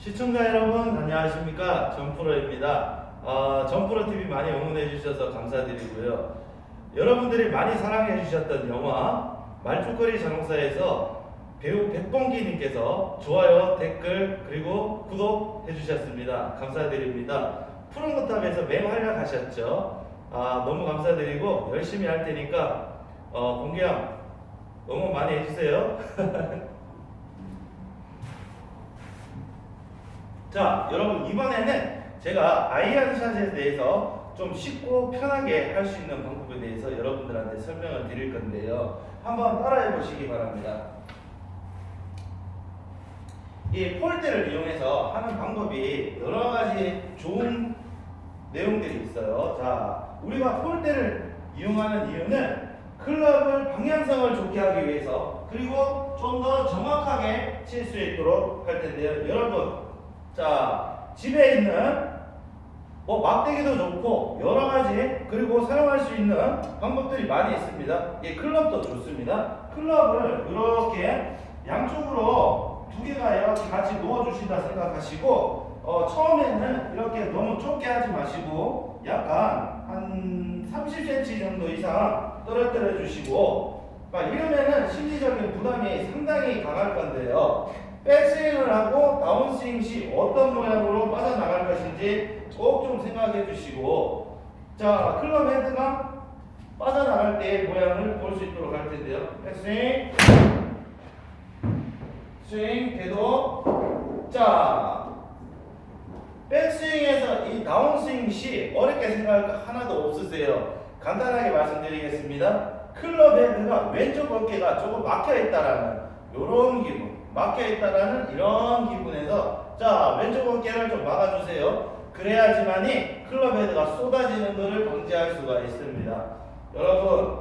시청자 여러분 안녕하십니까 전프로입니다. 어, 전프로 TV 많이 응원해 주셔서 감사드리고요. 여러분들이 많이 사랑해 주셨던 영화 말죽거리 장사에서 배우 백봉기님께서 좋아요, 댓글 그리고 구독 해 주셨습니다. 감사드립니다. 푸른 거탑에서 맹활약하셨죠. 아 너무 감사드리고 열심히 할 테니까 어, 공개형 응원 많이 해주세요. 자, 여러분 이번에는 제가 아이언샷에 대해서 좀 쉽고 편하게 할 수 있는 방법에 대해서 여러분들한테 설명을 드릴 건데요. 한번 따라해 보시기 바랍니다. 이 폴대를 이용해서 하는 방법이 여러 가지 좋은 내용들이 있어요. 자, 우리가 폴대를 이용하는 이유는 클럽을 방향성을 좋게 하기 위해서 그리고 좀 더 정확하게 칠 수 있도록 할 텐데요. 여러분, 자, 집에 있는 뭐 막대기도 좋고 여러 가지 그리고 사용할 수 있는 방법들이 많이 있습니다. 이 클럽도 좋습니다. 클럽을 이렇게 양쪽으로 두 개가 이렇게 같이 놓아 주신다 생각하시고 어, 처음에는 이렇게 너무 좁게 하지 마시고 약간 한 30cm 정도 이상 떨어뜨려 주시고 막 이러면은 심리적인 부담이 상당히 강할 건데요. 백스윙을 하고 다운스윙 시 어떤 모양으로 빠져나갈 것인지 꼭 좀 생각해 주시고 자 클럽 헤드가 빠져나갈 때의 모양을 볼 수 있도록 할 텐데요. 백스윙 스윙 궤도 자 백스윙에서 이 다운스윙 시 어렵게 생각할 거 하나도 없으세요. 간단하게 말씀드리겠습니다. 클럽 헤드가 왼쪽 어깨가 조금 막혀 있다라는 이런 기분, 막혀 있다라는 이런 기분에서 자 왼쪽 어깨를 좀 막아주세요. 그래야지만이 클럽 헤드가 쏟아지는 것을 방지할 수가 있습니다. 여러분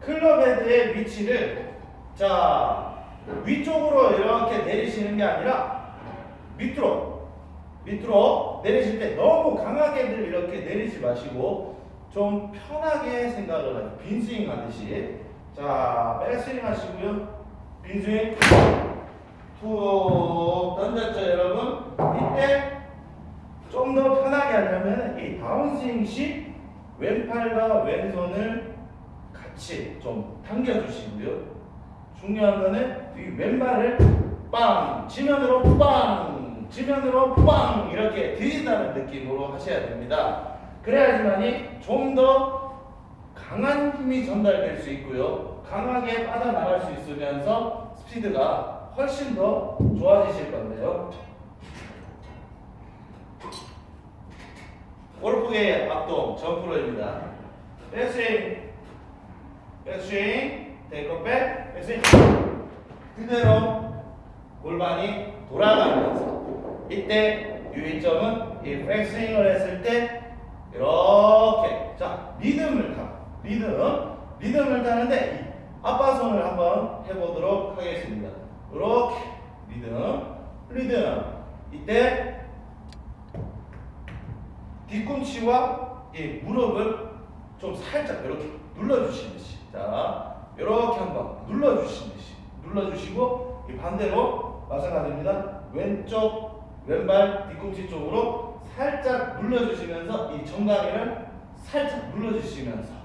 클럽 헤드의 위치를 자 위쪽으로 이렇게 내리시는 게 아니라 밑으로 밑으로 내리실 때 너무 강하게들 이렇게 내리지 마시고 좀 편하게 생각을 하죠. 빈스윙 하듯이 자 백스윙 하시고요. 빈스윙 툭 던졌죠 여러분 이때 좀 더 편하게 하려면 이 다운스윙 시 왼팔과 왼손을 같이 좀 당겨주시고요. 중요한 거는 이 왼발을 빵 지면으로 빵 지면으로 빵 이렇게 들인다는 느낌으로 하셔야 됩니다. 그래야지만이 좀더 강한 힘이 전달될 수 있고요. 강하게 빠져나갈 수 있으면서 스피드가 훨씬 더 좋아지실 건데요. 골프계의 악동 전프로입니다. 백스윙, 백스윙, 테이크업 백, 백스윙. 그대로 골반이 돌아가면서 이때 유의점은 이 백스윙을 했을 때 이렇게 자타 리듬 리듬을 타는데 이 아빠 손을 한번 해보도록 하겠습니다. 이렇게. 리듬 리듬. 이때 뒤꿈치와 이 무릎을 좀 살짝 이렇게 눌러주시듯이. 자 이렇게 한번 눌러주시듯이. 눌러주시고 이 반대로 마찬가지입니다. 왼쪽 왼발 뒤꿈치 쪽으로 살짝 눌러주시면서 이 정강이를 살짝 눌러주시면서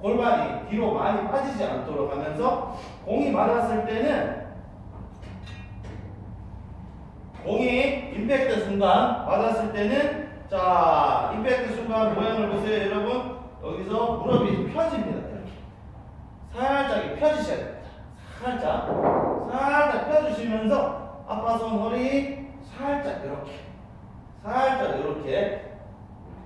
골반이 뒤로 많이 빠지지 않도록 하면서 공이 맞았을 때는 공이 임팩트 순간 맞았을 때는 자 임팩트 순간 모양을 보세요 여러분. 여기서 무릎이 펴집니다. 이렇게. 살짝 펴주셔야 됩니다. 살짝 살짝 펴주시면서 아빠 손 허리 살짝 이렇게 살짝 이렇게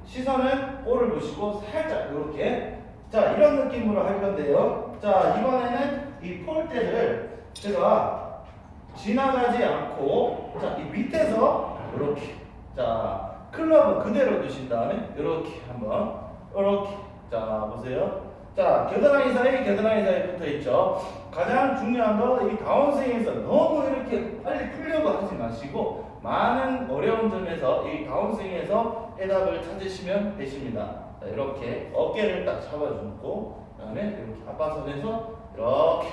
시선은 볼을 보시고 살짝 이렇게 자 이런 느낌으로 할 건데요. 자 이번에는 이 폴대를 제가 지나가지 않고 자 이 밑에서 이렇게 자 클럽은 그대로 두신 다음에 이렇게 한번 이렇게 자 보세요. 자 겨드랑이 사이 겨드랑이 사이 붙어 있죠. 가장 중요한 거이 다운스윙에서 너무 이렇게 빨리 풀려고 하지 마시고 많은 어려운 점에서 이 다운스윙에서 해답을 찾으시면 되십니다 자, 이렇게 어깨를 딱 잡아주고 그다음에 이렇게 아빠손에서 이렇게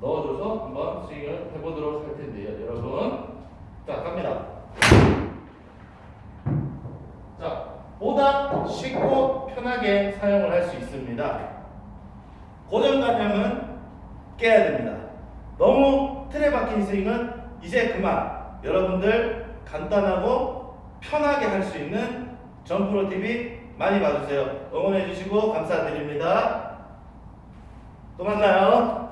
넣어줘서 한번 스윙을 해보도록 할 텐데요 여러분 자, 갑니다. 자, 보다 쉽고 편하게 사용을 할 수 있습니다. 고정관념은 깨야 됩니다. 너무 틀에 박힌 스윙은 이제 그만. 여러분들 간단하고 편하게 할 수 있는 점프로 TV 많이 봐주세요. 응원해 주시고 감사드립니다. 또 만나요.